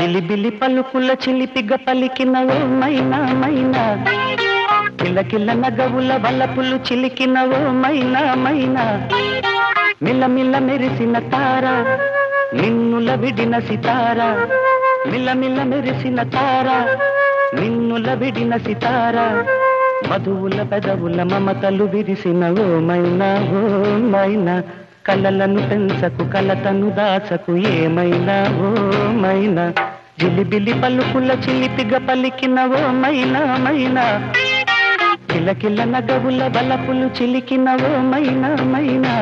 జిలిబిలి పలుకుల చిలిపిగ పలికిన ఓ మైనా. మైనా కిలకిల నగవుల వలపులు చిలికిన ఓ మైనా. మైనా మిల్లమిల్ల మెరిసిన తార నిన్నుల విడిన సితార. మిల్లమిల్ల మెరిసిన తార నిన్నుల విడిన సితార. మధువుల పెదవుల మమతలు విరిసిన ఓ మైనా ఓ మైనా కలలను పెంచకు కలతను దాచకు ఏమైనా ఓ మైనా జిలిబిలి పలుకుల చిలిపిగ పలికిన ఓ మైనా మైనా. కిలకిల నగవుల బలపులు చిలికిన ఓ మైనా మైనా.